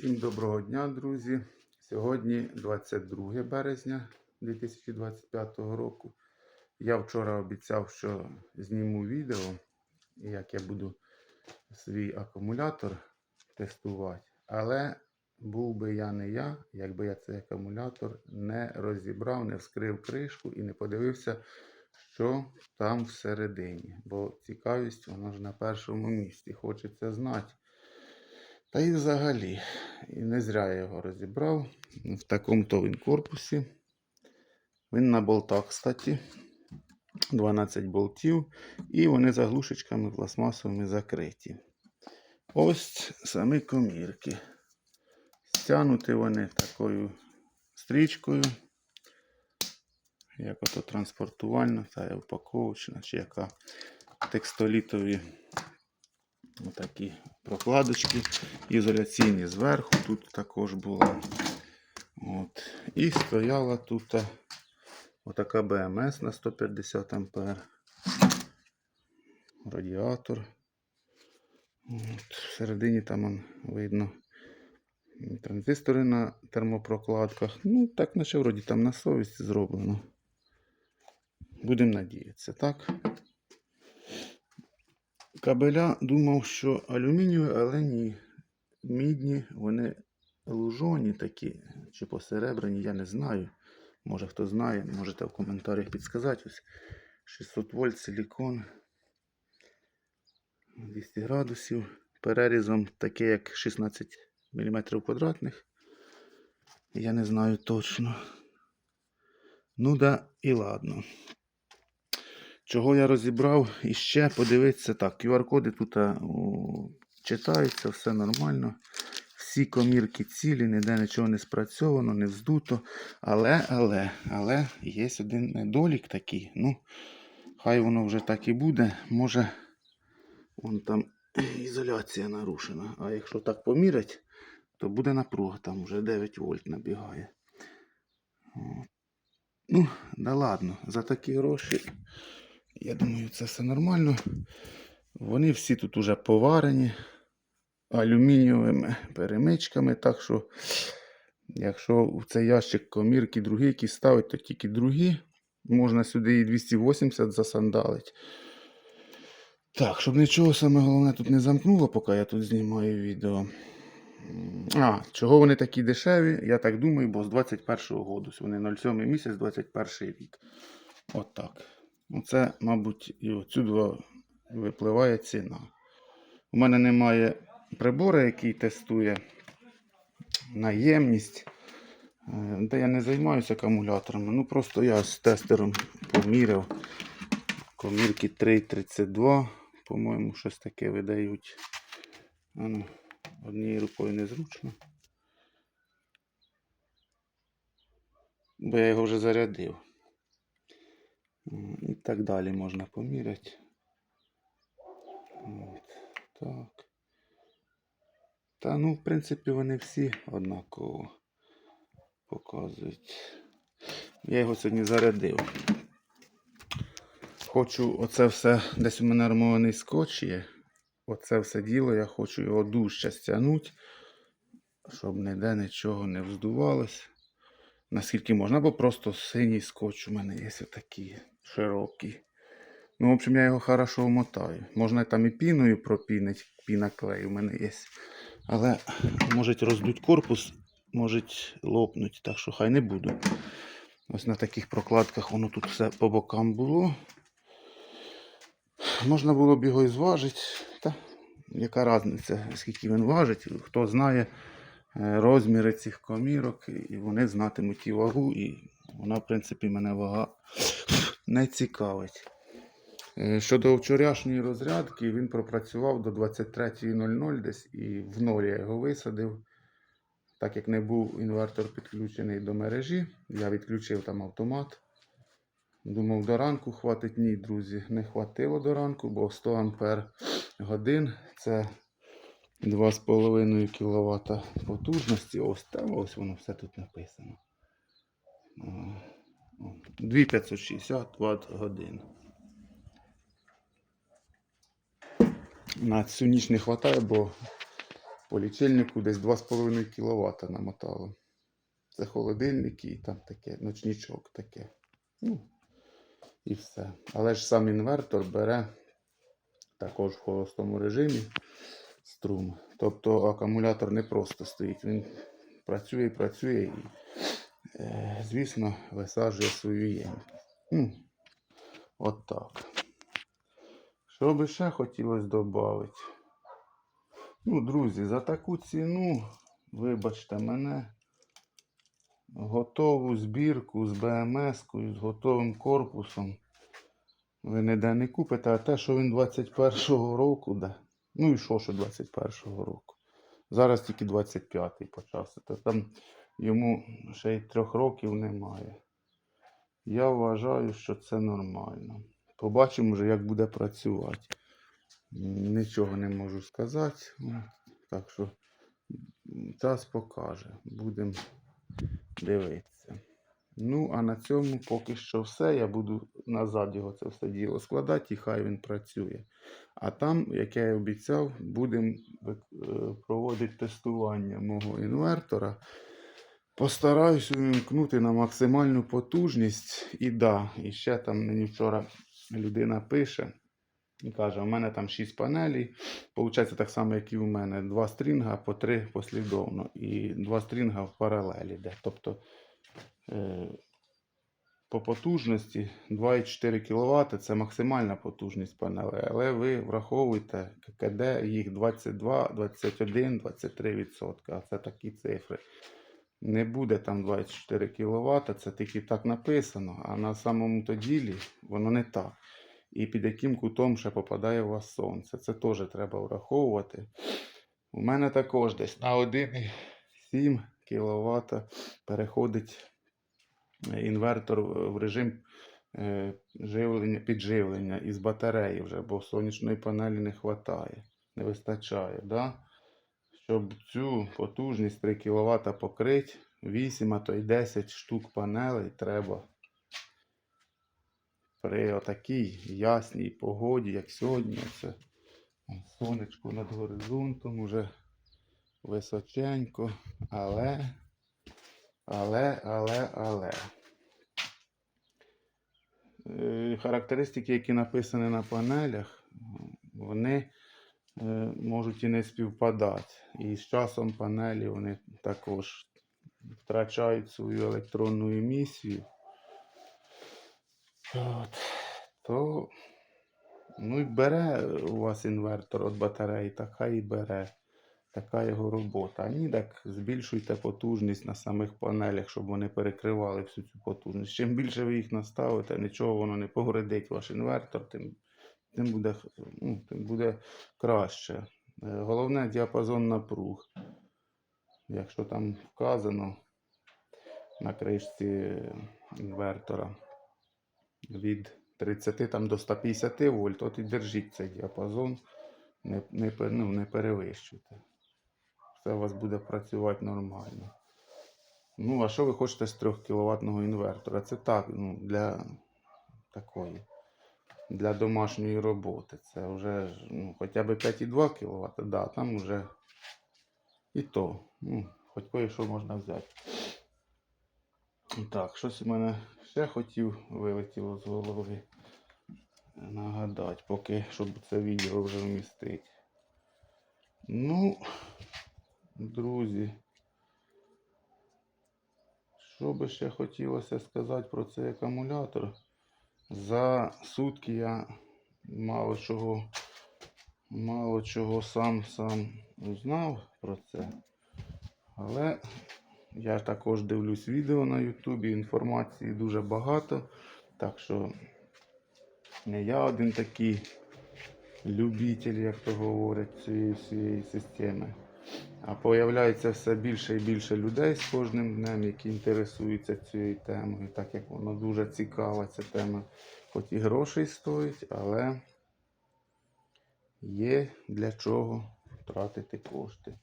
Всім доброго дня, друзі. Сьогодні 22 березня 2025 року. Я вчора обіцяв, що зніму відео, як я буду свій акумулятор тестувати. Але був би я не я, якби я цей акумулятор не розібрав, не вскрив кришку і не подивився, що там всередині. Бо цікавість, вона ж на першому місці. Хочеться знати. Та і взагалі, і не зря я його розібрав. В такому то він корпусі. Він на болтах, кстати. 12 болтів. І вони заглушечками пластмасовими закриті. Ось самі комірки. Стягнуті вони такою стрічкою. Як ото транспортувальна та упаковочна, чи яка текстолітові Отакі прокладочки ізоляційні зверху тут також була. От. І стояла тут отака БМС на 150 А. Радіатор. От. Всередині там он, видно транзистори на термопрокладках. Ну, так, наче вроді там на совість зроблено. Будемо надіятися, так? Кабеля думав, що алюмінієві, але ні. Мідні, вони лужоні такі, чи посеребряні, я не знаю. Може хто знає, можете в коментарях підсказати. Ось 600 вольт силікон. 200 градусів. Перерізом таке, як 16 мм квадратних. Я не знаю точно. Ну да, і ладно. Чого я розібрав і ще подивитися так. QR-коди тут о, читаються, все нормально. Всі комірки цілі, ніде нічого не спрацьовано, не вздуто. Але, але, але є один недолік такий. Ну, хай воно вже так і буде. Може, вон там ізоляція нарушена. А якщо так помірять, то буде напруга, там вже 9 вольт набігає. Ну, да ладно, за такі гроші. Я думаю, це все нормально. Вони всі тут уже поварені алюмінієвими перемичками. Так що, якщо в цей ящик комірки другі якісь ставить, то тільки другі. Можна сюди і 280 засандалить. Так, щоб нічого саме головне тут не замкнуло, поки я тут знімаю відео. А, чого вони такі дешеві? Я так думаю, бо з 21-го року. Вони 07 місяць, 21 рік. От. Оце, мабуть, і отсюди випливає ціна. У мене немає прибору, який тестує наємність. Е, Де я не займаюся акумуляторами. Ну просто я з тестером поміряв. Комірки 3,32, по-моєму, щось таке видають. Ну, однією рукою незручно. Бо я його вже зарядив. І так далі можна поміряти. От, так. Та ну, в принципі, вони всі однаково показують. Я його сьогодні зарядив. Хочу оце все, десь у мене армований скотч є. Оце все діло, я хочу його дужче стягнути, щоб ніде нічого не вздувалось. Наскільки можна, бо просто синій скотч у мене є такий широкий. Ну, в общем, я його хорошо вмотаю. Можна там і піною пропінити, піна клей у мене є. Але можуть роздуть корпус, можуть лопнути, так що хай не буду. Ось на таких прокладках воно тут все по бокам було. Можна було б його і зважити. Та яка різниця, скільки він важить, хто знає розміри цих комірок, і вони знатимуть і вагу, і вона, в принципі, мене вага не цікавить. Е, Щодо вчорашньої розрядки, він пропрацював до 23.00 десь і в нолі я його висадив. Так як не був інвертор підключений до мережі, я відключив там автомат. Думав, до ранку хватить. Ні, друзі, не хватило до ранку, бо 100 ампер годин це 2,5 кВт потужності. Ось там ось воно все тут написано. 2560 Вт годин. На цю ніч не вистачає, бо По лічильнику десь 2,5 кВт намотало. Це холодильник і там таке, ночнічок таке. Ну, і все. Але ж сам інвертор бере також в холостому режимі струм. Тобто акумулятор не просто стоїть, він працює і працює і, е, звісно, висаджує свою ємкість. От так. Що би ще хотілося додати? Ну, друзі, за таку ціну, вибачте мене, готову збірку з БМС-кою, з готовим корпусом. Ви ніде не купите, а те, що він 21-го року, да. Ну і що, що 21-го року. Зараз тільки 25-й почався. То там йому ще й трьох років немає. Я вважаю, що це нормально. Побачимо вже, як буде працювати. Нічого не можу сказати. Ну, Так що час покаже. Будемо дивитися. Ну, а на цьому поки що все. Я буду назад його це все діло складати, і хай він працює. А там, як я і обіцяв, будемо е, проводити тестування мого інвертора. Постараюсь увімкнути на максимальну потужність. І да, і ще там мені вчора людина пише і каже: у мене там 6 панелей. Получається так само, як і у мене. Два стрінга по 3 послідовно. І два стрінга в паралелі. Де. Тобто по потужності 2,4 кВт це максимальна потужність панелей. Але ви враховуйте ККД їх 22, 21, 23%. А це такі цифри. Не буде там 24 кВт, це тільки так написано, а на самому то ділі воно не так. І під яким кутом ще попадає у вас сонце. Це теж треба враховувати. У мене також десь на 1,7 кВт переходить е, інвертор в режим е, живлення, підживлення із батареї вже, бо сонячної панелі не вистачає, не вистачає. Да? Щоб цю потужність 3 кВт покрити, 8, а то й 10 штук панелей треба при отакій ясній погоді, як сьогодні. Це сонечко над горизонтом уже височенько, але, але, але, але. Е, Характеристики, які написані на панелях, вони е, можуть і не співпадати. І з часом панелі вони також втрачають свою електронну емісію. От. То ну і бере у вас інвертор від батареї, така і бере. Така його робота. Ні, так збільшуйте потужність на самих панелях, щоб вони перекривали всю цю потужність. Чим більше ви їх наставите, нічого воно не погородить ваш інвертор, тим, тим, буде, ну, тим буде краще. Е, Головне діапазон напруг. Якщо там вказано на кришці інвертора від 30 там, до 150 вольт, от і держіть цей діапазон, не, не, ну, не перевищуйте. Все у вас буде працювати нормально. Ну, а що ви хочете з 3 кВт інвертора? Це так, ну, для такої, для домашньої роботи. Це вже ну, хоча б 5,2 кВт, да, там вже і то. Ну, хоч кое-що можна взяти. Так, щось у мене ще хотів вилетіло з голови. Нагадати, поки щоб це відео вже вмістити. Ну, друзі. Що би ще хотілося сказати про цей акумулятор? За сутки я мало чого, мало чого сам сам узнав про це. Але я також дивлюсь відео на Ютубі, інформації дуже багато. Так що не я один такий любитель, як то говорять, цієї всієї системи. А появляється все більше і більше людей з кожним днем, які інтересуються цією темою, так як воно дуже цікава, ця тема, хоч і грошей стоїть, але є для чого тратити кошти.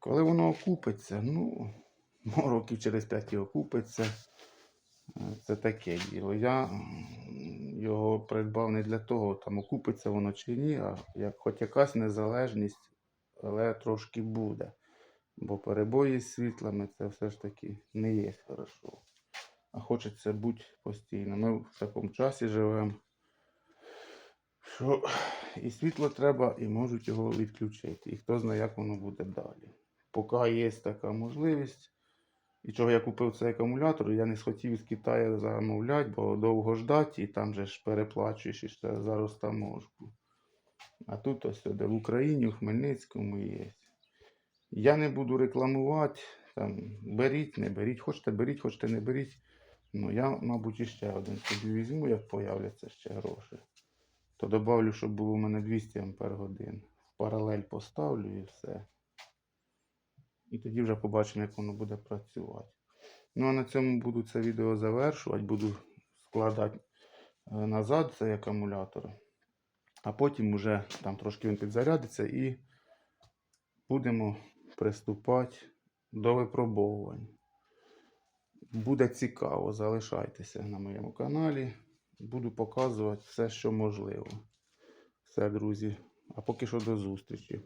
Коли воно окупиться, ну, років через 5 і окупиться. Е, Це таке діло. Я його придбав не для того, там окупиться воно чи ні, а як хоч якась незалежність але трошки буде. Бо перебої з світлами це все ж таки не є хорошо. А хочеться бути постійно. Ми в такому часі живемо, що і світло треба, і можуть його відключити. І хто знає, як воно буде далі. Поки є така можливість. І чого я купив цей акумулятор, я не схотів з Китаю замовляти, бо довго ждати, і там же ж переплачуєш і ще за розтаможку. А тут ось де в Україні, в Хмельницькому є. Я не буду рекламувати. Там, беріть, не беріть, хочете беріть, хочете не беріть. Ну, я, мабуть, іще один собі візьму, як появляться ще гроші. То добавлю, щоб було у мене 200 Ампер годин. В паралель поставлю і все. І тоді вже побачимо, як воно буде працювати. Ну а на цьому буду це відео завершувати. Буду складати е, назад цей акумулятор. А потім вже там трошки він підзарядиться і будемо приступати до випробовувань. Буде цікаво, залишайтеся на моєму каналі. Буду показувати все, що можливо. Все, друзі. А поки що до зустрічі.